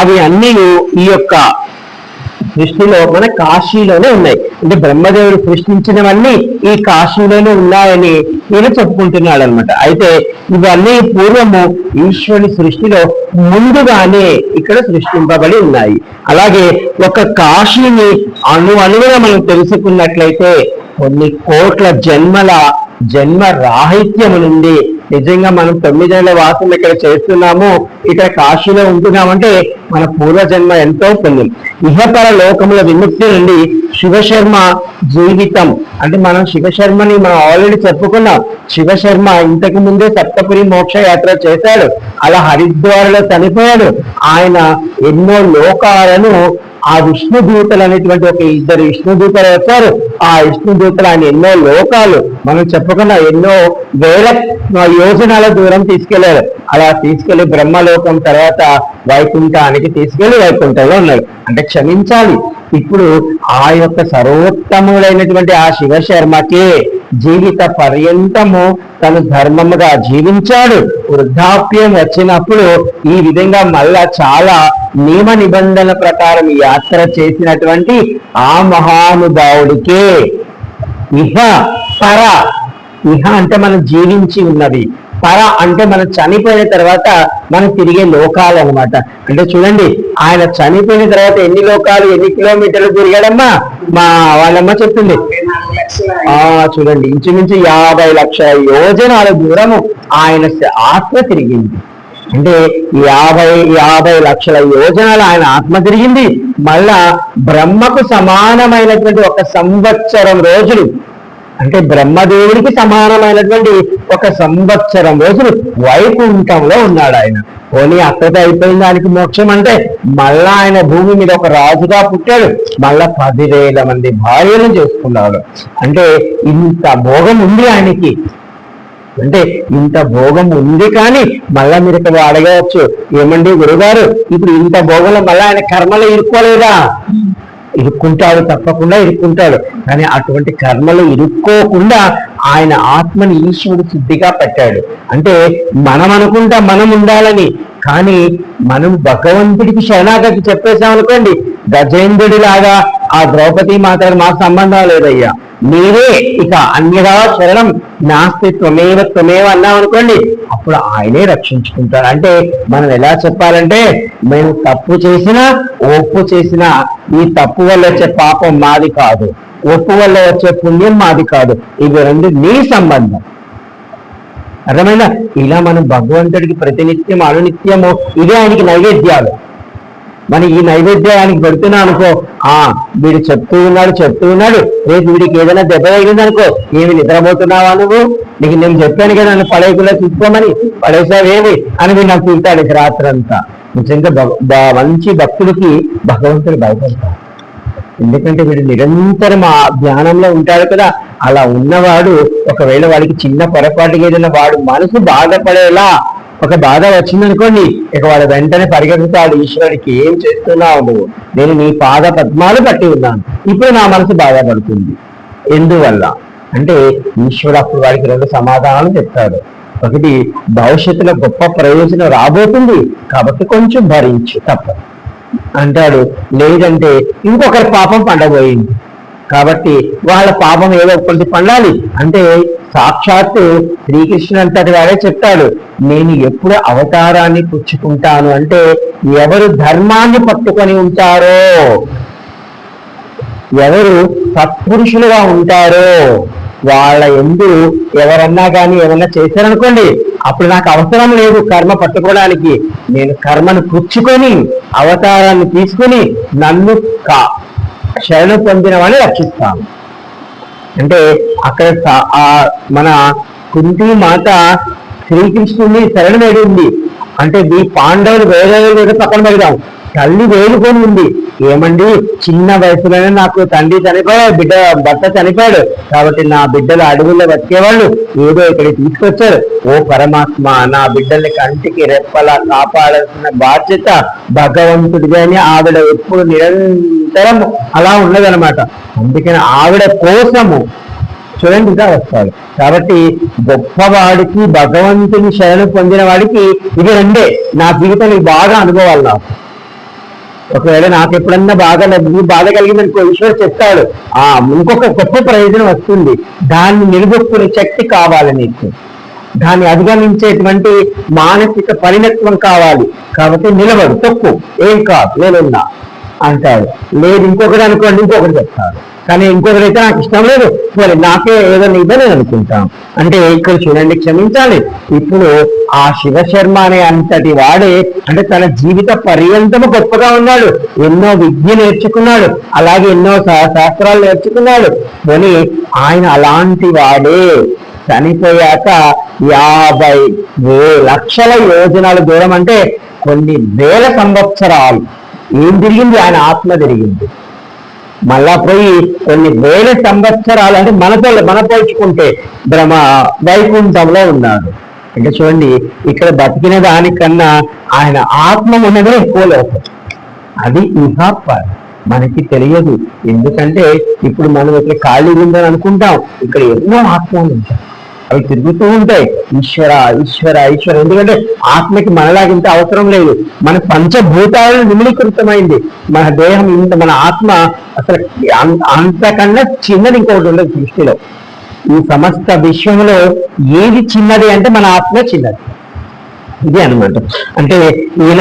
అవి అన్ని ఈ యొక్క సృష్టిలో మన కాశీలోనే ఉన్నాయి. అంటే బ్రహ్మదేవుడు సృష్టించినవన్నీ ఈ కాశీలోనే ఉన్నాయని నేను చెప్పుకుంటున్నాడు అనమాట అయితే ఇవన్నీ పూర్వము ఈశ్వరుని సృష్టిలో ముందుగానే ఇక్కడ సృష్టింపబడి ఉన్నాయి. అలాగే ఒక కాశీని అణు అణువుగా మనం తెలుసుకున్నట్లయితే కొన్ని కోట్ల జన్మల జన్మ రాహిత్యము నుండి నిజంగా మనం తొమ్మిదేళ్ళ వాసం ఇక్కడ చేస్తున్నాము ఇక్కడ కాశీలో ఉంటున్నామంటే మన పూర్వజన్మ ఎంతో పుణ్యం. ఇహపర లోకముల విముక్తి నుండి శివశర్మ జీవితం. అంటే మనం శివశర్మని మనం ఆల్రెడీ చెప్పుకున్నాం. శివశర్మ ఇంతకు ముందే సప్తపురి మోక్ష యాత్ర చేశాడు. అలా హరిద్వార్లో చనిపోయాడు. ఆయన ఎన్నో లోకాలను ఆ విష్ణు దూతలు అనేటువంటి ఒక ఇద్దరు విష్ణు దూతలు వచ్చారు ఆ విష్ణు దూతలు ఆయన ఎన్నో లోకాలు మనం చెప్పకుండా ఎన్నో వేల యోజనాల దూరం తీసుకెళ్ళారు. అలా తీసుకెళ్ళి బ్రహ్మలోకం తర్వాత వైకుంఠానికి తీసుకెళ్ళి వైకుంఠంలో ఉన్నారు. అంటే క్షమించాలి. ఇప్పుడు ఆ యొక్క సర్వోత్తముడైనటువంటి ఆ శివశర్మకే జీవిత పర్యంతము తను ధర్మముగా జీవించాడు. వృద్ధాప్యం వచ్చినప్పుడు ఈ విధంగా మళ్ళా చాలా నియమ నిబంధనల ప్రకారం యాత్ర చేసినటువంటి ఆ మహానుభావుడికే. ఇహ పర ఇహ అంటే మనం జీవించి ఉన్నది. పర అంటే మనం చనిపోయిన తర్వాత మనం తిరిగే లోకాలు అన్నమాట. అంటే చూడండి ఆయన చనిపోయిన తర్వాత ఎన్ని లోకాలు ఎన్ని కిలోమీటర్లు తిరిగాడమ్మా? మా వాళ్ళమ్మ చెప్తుంది. ఆ చూడండి ఇంచుమించు యాభై లక్షల యోజనాల దూరము ఆయన ఆత్మ తిరిగింది. అంటే యాభై యాభై లక్షల యోజనాలు ఆయన ఆత్మ తిరిగింది. మళ్ళా బ్రహ్మకు సమానమైనటువంటి ఒక సంవత్సరం రోజులు అంటే బ్రహ్మదేవుడికి సమానమైనటువంటి ఒక సంవత్సరం రోజులు వైకుంఠంలో ఉన్నాడు ఆయన. పోనీ అక్కడితో అయిపోయిన దానికి మోక్షం అంటే మళ్ళా ఆయన భూమి మీద ఒక రాజుగా పుట్టాడు. మళ్ళా పదివేల మంది భార్యలు చేసుకున్నాడు. అంటే ఇంత భోగం ఉంది ఆయనకి. అంటే ఇంత భోగం ఉంది కానీ మళ్ళా మీరు ఇక్కడ అడగవచ్చు. ఏమండి గురుగారు ఇప్పుడు ఇంత భోగంలో మళ్ళా ఆయన కర్మలు ఇరుక్కోలేదా? ఇరుక్కుంటాడు తప్పకుండా ఇరుక్కుంటాడు. కానీ అటువంటి కర్మలు ఇరుక్కోకుండా ఆయన ఆత్మని ఈశ్వరుడు శుద్ధిగా పెట్టాడు. అంటే మనం అనుకుంటా మనం ఉండాలని కానీ మనం భగవంతుడికి శరణాగతి చెప్పేసాం అనుకోండి గజేంద్రుడి లాగా ఆ ద్రౌపది మాత్రం మాకు సంబంధం లేదయ్యా. మీరే ఇక అన్యదా శరణం నాస్తి త్వమేవ త్వమేవ అన్నాం అనుకోండి అప్పుడు ఆయనే రక్షించుకుంటారు అంటే మనం ఎలా చెప్పాలంటే మేము తప్పు చేసినా ఒప్పు చేసినా ఈ తప్పు వల్ల వచ్చే పాపం మాది కాదు ఒప్పు వల్ల వచ్చే పుణ్యం మాది కాదు. ఇవి రెండు నీ సంబంధం. అర్థమైనా ఇలా మనం భగవంతుడికి ప్రతినిత్యం అనునిత్యము ఇదే ఆయనకి నైవేద్యాలు. మన ఈ నైవేద్యానికి పెడుతున్నా అనుకో ఆ వీడు చెప్తూ ఉన్నాడు చెప్తూ ఉన్నాడు. రేపు వీడికి ఏదైనా దెబ్బ తగిలింది అనుకో ఏమి నిద్రపోతున్నావా నువ్వు? నీకు నేను చెప్పాను కదా నన్ను పడేయకుండా చూసుకోమని. పడేసావేమి? అని నాకు తింటాడు రాత్రంతా. నిజంగా భగ- మంచి భక్తుడికి భగవంతుడు భయపడతాడు ఎందుకంటే వీడు నిరంతరం ఆ ధ్యానంలో ఉంటాడు కదా అలా ఉన్నవాడు ఒకవేళ వాడికి చిన్న పొరపాటుగా ఏదైనా వాడు మనసు బాధపడేలా ఒక బాధ వచ్చిందనుకోండి ఇక వాడు వెంటనే పరిగెత్తుతాడు ఈశ్వరుడికి ఏం చేస్తున్నావు నువ్వు? నేను నీ పాద పద్మాలు పట్టి ఉన్నాను. ఇప్పుడు నా మనసు బాధపడుతుంది. ఎందువల్ల? అంటే ఈశ్వరుడు అప్పుడు వాడికి రెండు సమాధానాలు చెప్తాడు. ఒకటి భవిష్యత్తులో గొప్ప ప్రయోజనం రాబోతుంది. కాబట్టి కొంచెం భరించు తప్పదు. అంటాడు లేదంటే ఇంకొకరి పాపం పండబోయింది. కాబట్టి వాళ్ళ పాపం ఏదో ఒకటి పండాలి. అంటే సాక్షాత్తు శ్రీకృష్ణుడు అంతటి వాడే చెప్తాడు నేను ఎప్పుడు అవతారాన్ని పుచ్చుకుంటాను అంటే ఎవరు ధర్మాన్ని పట్టుకొని ఉంటారో? ఎవరు సత్పురుషులుగా ఉంటారో? వాళ్ళ ఎందు ఎవరన్నా కానీ ఏమన్నా చేశారనుకోండి అప్పుడు నాకు అవసరం లేదు కర్మ పట్టుకోవడానికి. నేను కర్మను పుచ్చుకొని అవతారాన్ని తీసుకొని నన్ను కా- శరణ పొందిన రక్షిస్తాను. అంటే అక్కడ ఆ మన కుంతి మాత శ్రీకృష్ణుడిని శరణు వేడింది అంటే మీ పాండవులు వేరే వేరే పక్కన పెడదాం. తల్లి వేలుకొని ఉంది. ఏమండి? చిన్న వయసులోనే నాకు తండ్రి చనిపోయాడు బిడ్డ భర్త చనిపోయాడు. కాబట్టి నా బిడ్డలు అడవుల్లో బతికేవాళ్ళు ఏదో ఇక్కడికి తీసుకొచ్చారు. ఓ పరమాత్మ నా బిడ్డల్ని కంటికి రెప్పలా కాపాడాల్సిన బాధ్యత భగవంతుడిది ఆవిడ ఎప్పుడు నిరంతరం అలా ఉన్నదనమాట అందుకని ఆవిడ కోసము చూడండిగా వస్తాడు. కాబట్టి గొప్పవాడికి భగవంతుని శరణు పొందిన వాడికి ఇది రెండే. నా జీవితానికి బాగా అనుభవాలు నాకు. ఒకవేళ నాకు ఎప్పుడన్నా బాగా లబ్ధి బాధ కలిగింది అనుకో ఈశ్వరుడు చెప్తాడు. ఆ ఇంకొక గొప్ప ప్రయోజనం వస్తుంది. దాన్ని నిలబొక్కునే శక్తి కావాలి నీకు. దాన్ని అధిగమించేటువంటి మానసిక పరిణత్వం కావాలి. కాబట్టి నిలబడు తప్పు ఏం కాదు నేనున్నా అంటాడు. లేదు ఇంకొకటి అనుకోండి ఇంకొకటి చెప్తాడు. కానీ ఇంకొకరైతే నాకు ఇష్టం లేదు. మరి నాకే ఏదైనా ఇదని అనుకుంటాం. అంటే ఇక్కడ చూడండి క్షమించాలి. ఇప్పుడు ఆ శివశర్మ అనే అంతటి వాడే అంటే తన జీవిత పర్యంతము గొప్పగా ఉన్నాడు. ఎన్నో విద్య నేర్చుకున్నాడు. అలాగే ఎన్నో శాస్త్రాలు నేర్చుకున్నాడు. కానీ ఆయన అలాంటి వాడే. చనిపోయాక యాభై లక్షల యోజనాల దూరం అంటే కొన్ని వేల సంవత్సరాలు. ఏం తిరిగింది? ఆయన ఆత్మ తిరిగింది. మళ్ళా పోయి కొన్ని వేల సంవత్సరాలు అంటే మనతో మన పోల్చుకుంటే బ్రహ్మ వైకుంఠంలో ఉన్నాడు. అంటే చూడండి ఇక్కడ బతికిన దానికన్నా ఆయన ఆత్మ ఉన్నదే ఎక్కువ లోపం అది ఇహాపర్ మనకి తెలియదు. ఎందుకంటే ఇప్పుడు మనం ఇక్కడ ఖాళీ ఉందని అనుకుంటాం ఇక్కడ ఎన్నో ఆత్మలు ఉంటాయి. అవి తిరుగుతూ ఉంటాయి. ఈశ్వర ఈశ్వర ఈశ్వర. ఎందుకంటే ఆత్మకి మనలాగింత అవసరం లేదు. మన పంచభూతాలను నిమిళీకృతమైంది మన దేహం ఇంత మన ఆత్మ అసలు అం- అంతకన్నా చిన్నది ఇంకొకటి ఉండదు సృష్టిలో. ఈ సమస్త విషయంలో ఏది చిన్నది అంటే మన ఆత్మ చిన్నది. ఇది అన్నమాట. అంటే ఈయన